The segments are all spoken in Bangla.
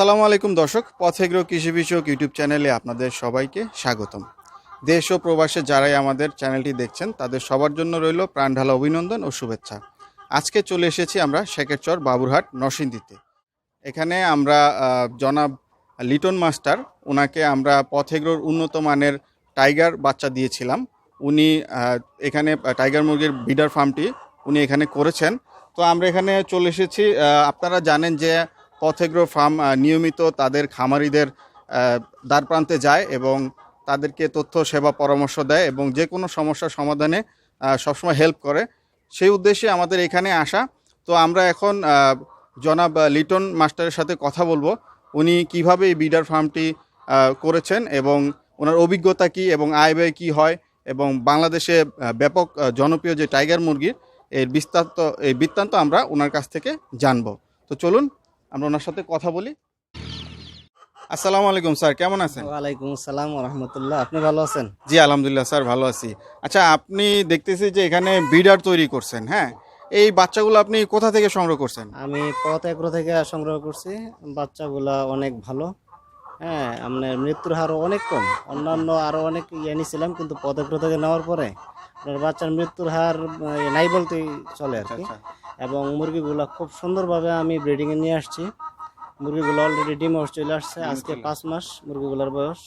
আসসালামু আলাইকুম দর্শক পথেগ্রো কৃষি বিষয়ক ইউটিউব চ্যানেলে আপনাদের সবাইকে স্বাগতম। দেশ ও প্রবাসে যারাই আমাদের চ্যানেলটি দেখছেন, তাদের সবার জন্য রইল প্রাণঢালা অভিনন্দন ও শুভেচ্ছা। আজকে চলে এসেছি আমরা শেখেরচর বাবুরহাট নরসিংদীতে। এখানে আমরা জনাব লিটন মাস্টার ওনাকে আমরা পথেগ্রোর উন্নত মানের টাইগার বাচ্চা দিয়েছিলাম। উনি এখানে টাইগার মুরগির বিডার ফার্মটি উনি এখানে করেছেন। তো আমরা এখানে চলে এসেছি আপনারা জানেন যে পথেগ্রো ফার্ম নিয়মিত তাদের খামারিদের দ্বার প্রান্তে যায় এবং তাদেরকে তথ্য, সেবা, পরামর্শ দেয় এবং যে কোনো সমস্যার সমাধানে সবসময় হেল্প করে। সেই উদ্দেশ্যে আমাদের এখানে আসা। তো আমরা এখন জনাব লিটন মাস্টারের সাথে কথা বলব। উনি কীভাবে এই বিডার ফার্মটি করেছেন এবং ওনার অভিজ্ঞতা কি এবং আয় ব্যয় কী হয় এবং বাংলাদেশে ব্যাপক জনপ্রিয় যে টাইগার মুরগির, এর বিস্তারিত, এই বৃত্তান্ত আমরা ওনার কাছ থেকে জানব। তো চলুন আমরা ওনার সাথে কথা বলি। আসসালামু আলাইকুম স্যার কেমন আছেন? ওয়ালাইকুম আসসালাম রহমতুল্লাহ আপনি ভালো আছেন? জি আলহামদুলিল্লাহ স্যার ভালো আছি। আচ্ছা আপনি দেখতেছি যে এখানে বিডার তৈরি করছেন হ্যাঁ? এই বাচ্চাগুলো আপনি কোথা থেকে সংগ্রহ করছেন? আমি পথ এগ্রো থেকে সংগ্রহ করছি। বাচ্চাগুলা অনেক ভালো হ্যাঁ? আপনার মৃত্যুর হারও অনেক কম। অন্যান্য আরও অনেক ইয়ে নিয়েছিলাম কিন্তু পথ এগ্রো থেকে নেওয়ার পরে বাচ্চার মৃত্যুর হার নাই বলতেই চলে আর কি। আচ্ছা, এবং মুরগিগুলো খুব সুন্দরভাবে আমি ব্রিডিংয়ে নিয়ে আসছি। মুরগিগুলো অলরেডি ডিম হাউস চলে আসছে আজকে পাঁচ মাস মুরগিগুলোর বয়স।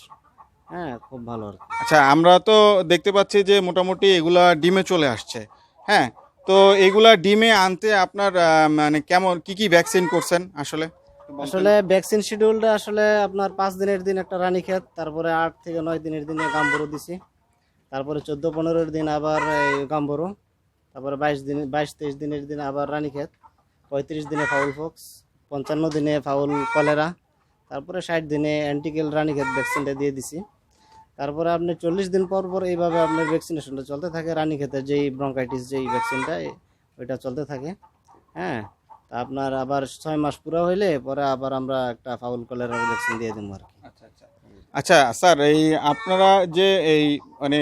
হ্যাঁ খুব ভালো আর আচ্ছা আমরা তো দেখতে পাচ্ছি যে মোটামুটি এগুলা ডিমে চলে আসছে। হ্যাঁ তো এগুলা ডিমে আনতে আপনার মানে কেমন কি কি ভ্যাকসিন করছেন আসলে? আসলে ভ্যাকসিন শিডিউলটা আসলে আপনার পাঁচ দিনের দিন একটা রানী ক্ষেত তারপরে আট থেকে নয় দিনের দিনে গাম্বরু দিছি। তারপরে চোদ্দ পনেরোর দিন আবার গাম্বরু, তারপরে বাইশ দিন, বাইশ তেইশ দিনের দিন আবার রানীক্ষেত, পঁয়ত্রিশ দিনে ফাউল ফক্স, পঞ্চান্ন দিনে ফাউল কলেরা, তারপরে ষাট দিনে অ্যান্টিকেল রানীক্ষেত ভ্যাকসিনটা দিয়ে দিছি। তারপরে আপনি চল্লিশ দিন পর পর এইভাবে আপনার ভ্যাকসিনেশনটা চলতে থাকে রানী ক্ষেতে যেই ব্রঙ্কাইটিস যেই ভ্যাকসিনটা ওইটা চলতে থাকে। হ্যাঁ তা আপনার আবার ছয় মাস পুরো হইলে পরে আবার আমরা একটা ফাউল কলেরার ভ্যাকসিন দিয়ে দেবো আর কি। আচ্ছা স্যার এই আপনারা যে এই মানে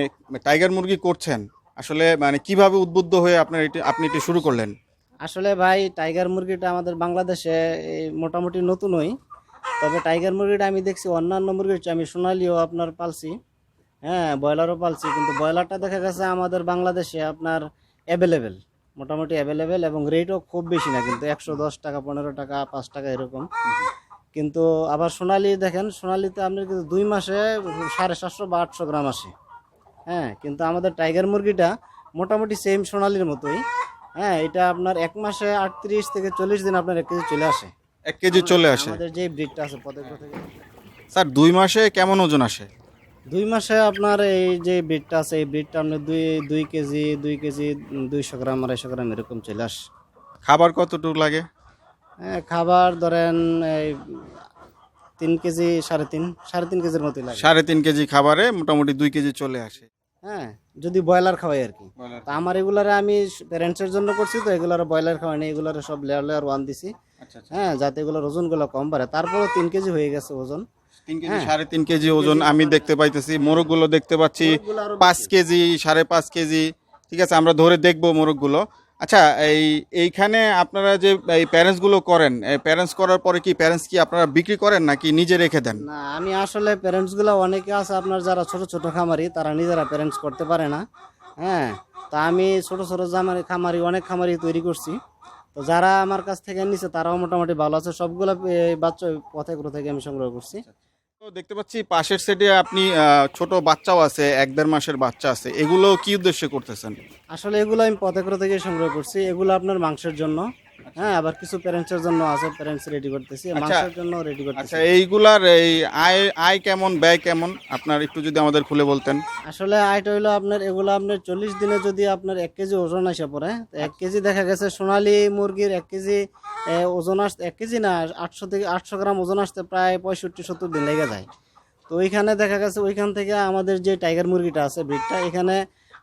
টাইগার মুরগি করছেন আসলে মানে কীভাবে উদ্বুদ্ধ হয়ে আপনার এটি আপনি এটি শুরু করলেন? আসলে ভাই টাইগার মুরগিটা আমাদের বাংলাদেশে মোটামুটি নতুনই। তবে টাইগার মুরগিটা আমি দেখছি অন্যান্য মুরগির আমি সোনালিও আপনার পালছি। হ্যাঁ ব্রয়লারও পালছি কিন্তু ব্রয়লারটা দেখা গেছে আমাদের বাংলাদেশে আপনার অ্যাভেলেবেল মোটামুটি অ্যাভেলেবেল এবং রেটও খুব বেশি না কিন্তু একশো দশ টাকা পনেরো টাকা পাঁচ টাকা এরকম। কিন্তু আবার সোনালি দেখেন সোনালিতে আপনার কিন্তু দুই মাসে সাড়ে সাতশো বা আটশো গ্রাম আসে। হ্যাঁ কিন্তু আমাদের টাইগার মুরগিটা মোটামুটি সেম সোনালির মতোই। হ্যাঁ এটা আপনার এক মাসে আটত্রিশ থেকে চল্লিশ দিন আপনার এক কেজি চলে আসে। এক কেজি চলে আসে। আমাদের যে ব্রিডটা আছে পথে স্যার দুই মাসে কেমন ওজন আসে? দুই মাসে আপনার এই যে ব্রিডটা আছে এই ব্রিডটা আপনার দুই দুই কেজি দুই কেজি দুইশো গ্রাম আড়াইশো গ্রাম এরকম চলে আসে। খাবার কতটুকু লাগে? খাবার ধরেন এই তিন কেজি সাড়ে তিন সাড়ে তিন কেজির মতোই লাগে। সাড়ে তিন কেজি খাবারে মোটামুটি দুই কেজি চলে আসে। হ্যাঁ যদি ব্রয়লার খাওয়াই আর কি। তা আমার এগুলারে আমি প্যারেন্টসের জন্য করছি তো এগুলার ব্রয়লার খাওয়াই না এগুলারে সব লেয়ার লেয়ার ওয়ান দিছি। আচ্ছা আচ্ছা। হ্যাঁ যাতে এগুলোর ওজনগুলো কম বাড়ে। তারপরেও তিন কেজি হয়ে গেছে ওজন। তিন কেজি সাড়ে তিন কেজি ওজন আমি দেখতে পাইতেছি। মোরগগুলো দেখতে পাচ্ছি পাঁচ কেজি সাড়ে পাঁচ কেজি। ঠিক আছে আমরা ধরে দেখব মোরগগুলো। আচ্ছা এই এইখানে আপনারা যে এই প্যারেন্টসগুলো করেন প্যারেন্টস করার পরে কি প্যারেন্টস কি আপনারা বিক্রি করেন নাকি নিজে রেখে দেন? না আমি আসলে প্যারেন্টসগুলো অনেকে আছে আপনার যারা ছোট ছোট খামারি তারা নিজেরা প্যারেন্টস করতে পারে না। হ্যাঁ তা আমি ছোট ছোট জামারি খামারি অনেক খামারি তৈরি করছি। তো যারা আমার কাছ থেকে নিছে তারাও মোটামুটি ভালো আছে। সবগুলো এই বাচ্চা পথে থেকে আমি সংগ্রহ করছি। তো দেখতে পাচ্ছি পাশের সেটে আপনি ছোট বাচ্চাও আছে, এক দেড় মাসের বাচ্চা আছে। এগুলো কি উদ্দেশ্যে করতেছেন? আসলে এগুলো আমি পথে থেকে সংগ্রহ করছি। এগুলো আপনার মাংসের জন্য। হ্যাঁ আবার কিছু প্যারেন্টসের জন্য আছে প্যারেন্টস রেডি করতেছি মাংসের জন্য রেডি করতেছি। আচ্ছা এইগুলার এই আয় আয় কেমন ব্যয় কেমন? আপনার একটু যদি আমাদের খুলে বলতেন। আসলে আয়টা হইল আপনার এগুলো আপনার চল্লিশ দিনে যদি আপনার এক কেজি ওজন আসে পড়ে তো এক কেজি দেখা গেছে সোনালী মুরগির এক কেজি ওজন আসতে এক কেজি না আটশো থেকে আটশো গ্রাম ওজন আসতে প্রায় পঁয়ষট্টি সত্তর দিন লেগে যায়। তো ওইখানে দেখা গেছে ওইখান থেকে আমাদের যে টাইগার মুরগিটা আছে ব্রিডটা এখানে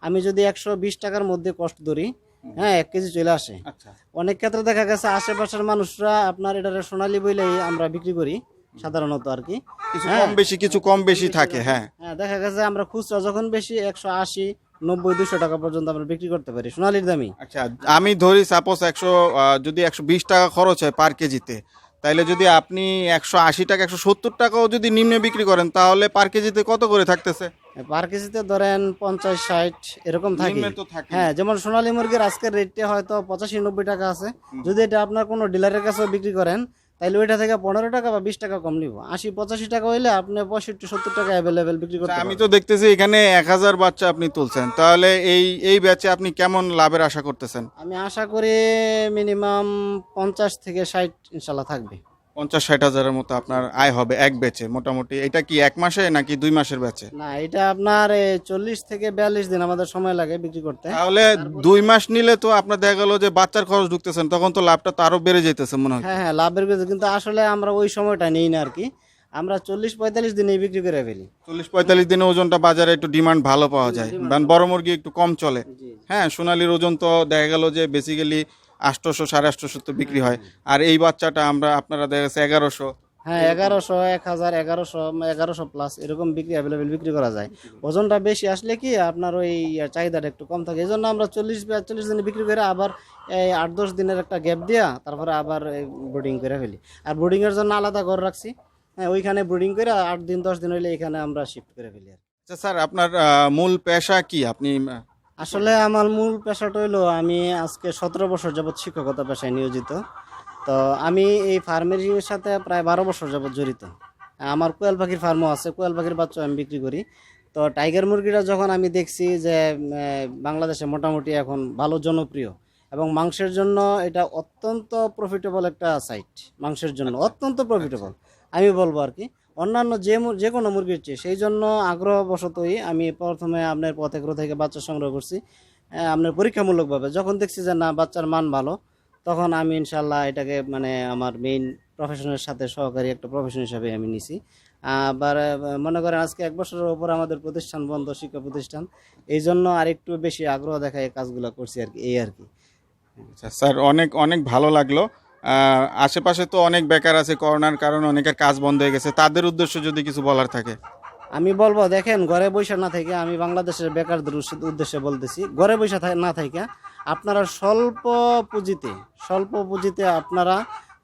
আমি যদি একশো বিশ টাকার মধ্যে কষ্ট ধরি হ্যাঁ এক কেজি চলে আসে। আচ্ছা। অনেক ক্ষেত্রে দেখা গেছে আশেপাশের মানুষরা আপনার এটা সোনালী বইলেই আমরা বিক্রি করি সাধারণত আর কি। কিছু হ্যাঁ। কম বেশি কিছু কম বেশি থাকে হ্যাঁ। হ্যাঁ দেখা গেছে আমরা খুচরা যখন বেশি একশো আশি নব্বই দুশো টাকা পর্যন্ত আমরা বিক্রি করতে পারি সোনালির দামি আচ্ছা আমি ধরি সাপোজ একশো যদি একশো বিশ টাকা খরচ হয় পার কেজিতে তাইলে যদি আপনি একশো আশি টাকা একশো সত্তর টাকাও যদি নিম্নে বিক্রি করেন তাহলে পার কেজিতে কত করে থাকতেছে? পার কেজিতে ধরেন পঞ্চাশ ষাট এরকম থাকে। হ্যাঁ যেমন সোনালী মুরগির আজকের রেটটা হয়তো পঁচাশি নব্বই টাকা আছে। যদি এটা আপনার কোনো ডিলারের কাছেও বিক্রি করেন তাহলে ওইটা থেকে পনেরো টাকা বা বিশ টাকা কম নিব। আশি পঁচাশি টাকা হইলে আপনি পঁয়ষট্টি সত্তর টাকা অ্যাভেলেবেল বিক্রি করতে আমি তো দেখতেছি এখানে এক হাজার বাচ্চা আপনি তুলছেন। তাহলে এই এই ব্যাচে আপনি কেমন লাভের আশা করতেছেন? আমি আশা করি মিনিমাম পঞ্চাশ থেকে ষাট ইনশাল্লাহ থাকবে। পঞ্চাশ ষাট হাজারের মতো আপনার আয় হবে এক বেচে মোটামুটি। এটা কি এক মাসে নাকি দুই মাসের বেচে না এটা আপনার চল্লিশ থেকে বিয়াল্লিশ দিন আমাদের সময় লাগে বিক্রি করতে। তাহলে দুই মাস নিলে তো আপনার দেখা গেল যে বাচ্চার খরচ ঢুকতেছেন তখন তো লাভটা তো আরও বেড়ে যেতেছে মনে হয়। হ্যাঁ হ্যাঁ লাভের কিছু কিন্তু আসলে আমরা ওই সময়টা নিই না আর কি। আমরা চল্লিশ পঁয়তাল্লিশ দিনেই বিক্রি করে ফেলি। চল্লিশ পঁয়তাল্লিশ দিনে ওজনটা বাজারে একটু ডিমান্ড ভালো পাওয়া যায়। কারণ বড় মুরগি একটু কম চলে। হ্যাঁ সোনালির ওজন তো দেখা গেল যে বেসিক্যালি আটশোশো সাড়ে আটশোশো তো বিক্রি হয়। আর এই বাচ্চাটা আমরা আপনারা দেখা গেছে এগারোশো। হ্যাঁ এগারোশো এক হাজার এগারোশো এগারোশো প্লাস এরকম বিক্রি অ্যাভেলেবেল বিক্রি করা যায়। ওজনটা বেশি আসলে কি আপনার ওই চাহিদাটা একটু কম থাকে। এই জন্য আমরা চল্লিশ চল্লিশ দিনে বিক্রি করে আবার এই আট দশ দিনের একটা গ্যাপ দিয়া তারপরে আবার ব্রিডিং করে ফেলি। আর ব্রিডিংয়ের জন্য আলাদা ঘর রাখছি। হ্যাঁ ওইখানে ব্রিডিং করে আট দিন দশ দিন হইলে এখানে আমরা শিফট করে ফেলি আর আচ্ছা স্যার আপনার মূল পেশা কি? আপনি আসলে আমার মূল পেশাটা হইল আমি আজকে সতেরো বছর যাবৎ শিক্ষকতা পেশায় নিয়োজিত। তো আমি এই ফার্মের সাথে প্রায় বারো বছর যাবৎ জড়িত। আমার কোয়েল পাখির ফার্মও আছে কোয়েল পাখির বাচ্চা আমি বিক্রি করি। তো টাইগার মুরগিটা যখন আমি দেখছি যে বাংলাদেশে মোটামুটি এখন ভালো জনপ্রিয় এবং মাংসের জন্য এটা অত্যন্ত প্রফিটেবল একটা সাইট মাংসের জন্য অত্যন্ত প্রফিটেবল আমি বলব আর কি অন্যান্য যে যে কোনো মুরগির চেয়ে সেই জন্য আগ্রহবশতই আমি প্রথমে আপনার পথেগ্রহ থেকে বাচ্চা সংগ্রহ করছি আপনার পরীক্ষামূলকভাবে। যখন দেখছি যে না, বাচ্চার মান ভালো, তখন আমি ইনশাল্লাহ এটাকে মানে আমার মেইন প্রফেশনের সাথে সহকারী একটা প্রফেশন হিসাবে আমি নিছি। আবার মনে করেন আজকে এক বছরের ওপর আমাদের প্রতিষ্ঠান বন্ধ, শিক্ষা প্রতিষ্ঠান, এই জন্য আরেকটু বেশি আগ্রহ দেখা এই কাজগুলো করছি আর কি, এই আর কি। আচ্ছা স্যার, অনেক অনেক ভালো লাগল। আশেপাশে তো অনেক বেকার আছে, করোনার কারণে অনেকের কাজ বন্ধ হয়ে গেছে। তাদের উদ্দেশ্যে যদি কিছু বলার থাকে। আমি বলব, দেখেন, ঘরে বসে না থেকে আমি বাংলাদেশের বেকারদের উদ্দেশ্যে বলতেছি, ঘরে বসে না থেকে আপনারা স্বল্প পুঁজিতে স্বল্প পুঁজিতে আপনারা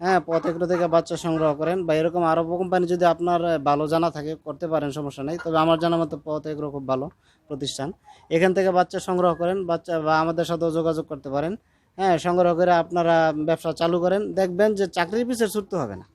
হ্যাঁ পথেগ্র থেকে বাচ্চা সংগ্রহ করেন বা এরকম আরও কোম্পানি যদি আপনার ভালো জানা থাকে, করতে পারেন, সমস্যা নেই। তবে আমার জানা মতো পথেগ্র খুব ভালো প্রতিষ্ঠান। এখান থেকে বাচ্চা সংগ্রহ করেন, বাচ্চা বা আমাদের সাথেও যোগাযোগ করতে পারেন। হ্যাঁ সংগ্রহ করে আপনারা ব্যবসা চালু করেন। দেখবেন যে চাকরির পিছিয়ে ছুটতে হবে না।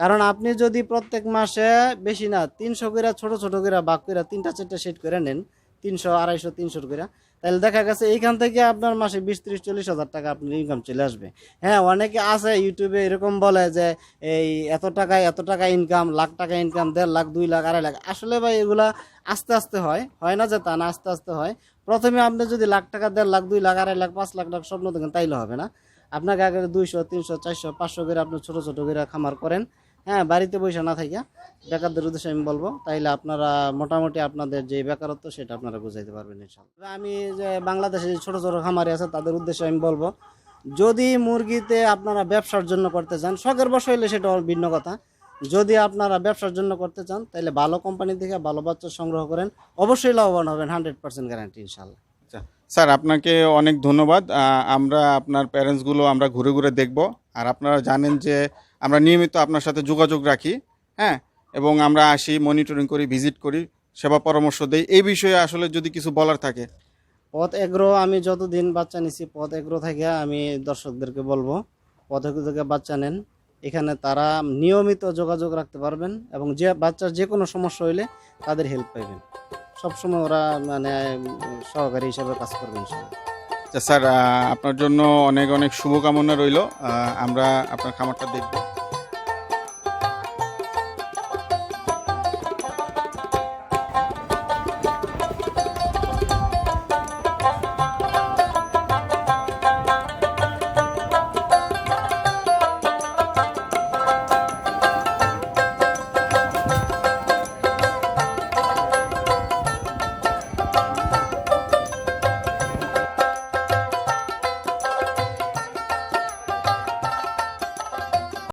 কারণ আপনি যদি প্রত্যেক মাসে বেশি না, তিনশো করে, ছোটো ছোটো করে, বাক করে তিনটা, চারটা সেট করে নেন তিনশো, আড়াইশো তিনশো করে তাহলে দেখা গেছে এইখান থেকে আপনার মাসে বিশ, ত্রিশ, চল্লিশ হাজার টাকা আপনার ইনকাম চলে আসবে। হ্যাঁ অনেকে আছে ইউটিউবে এরকম বলে যে, এই এত টাকায় এত টাকা ইনকাম লাখ টাকা ইনকাম দেড় লাখ, দুই লাখ, আড়াই লাখ। আসলে ভাই এগুলা আস্তে আস্তে হয়। হয় না যে তা না, আস্তে আস্তে হয়। প্রথমে আপনি যদি লাখ টাকা, দেড় লাখ, দুই লাখ, আড়াই লাখ, পাঁচ লাখ টাকা স্বপ্ন দেখেন, তাইলে হবে না। আপনাকে আগে দুইশো, তিনশো, চারশো, পাঁচশো করে আপনি ছোটো ছোটো করে খামার করেন। হ্যাঁ বাড়িতে বসে না থাকিয়া বেকারদের উদ্দেশ্যে আমি বলব, তাইলে আপনারা মোটামুটি আপনাদের যে বেকারত্ব সেটা আপনারা বুঝাইতে পারবেন ইনশাল্লাহ আমি যে বাংলাদেশে যে ছোটো ছোটো খামারি আছে, তাদের উদ্দেশ্যে আমি বলব, যদি মুরগিতে আপনারা ব্যবসার জন্য করতে চান, শখের বসে হইলে সেটা ভিন্ন কথা। যদি আপনারা ব্যবসার জন্য করতে চান তাহলে ভালো কোম্পানি থেকে ভালো বাচ্চা সংগ্রহ করেন। অবশ্যই লাভবান হবেন, হান্ড্রেড পার্সেন্ট গ্যারান্টি ইনশাল্লাহ আচ্ছা স্যার, আপনাকে অনেক ধন্যবাদ। আমরা আপনার প্যারেন্টসগুলো আমরা ঘুরে ঘুরে দেখব। আর আপনারা জানেন যে আমরা নিয়মিত আপনার সাথে যোগাযোগ রাখি হ্যাঁ? এবং আমরা আসি মনিটরিং করি ভিজিট করি সেবা পরামর্শ দেই। এই বিষয়ে আসলে যদি কিছু বলার থাকে। পথ এগ্রো আমি যতদিন বাচ্চা নিছি পথ এগ্রো থেকে আমি দর্শকদেরকে বলব পথ এগ্রো থেকে বাচ্চা নেন। এখানে তারা নিয়মিত যোগাযোগ রাখতে পারবেন এবং যে বাচ্চার যে কোনো সমস্যা হইলে তাদের হেল্প পাইবেন। সবসময় ওরা মানে সহকারী হিসাবে কাজ করবেন। আচ্ছা স্যার আপনার জন্য অনেক অনেক শুভকামনা রইল। আমরা আপনার খামারটা দেখব।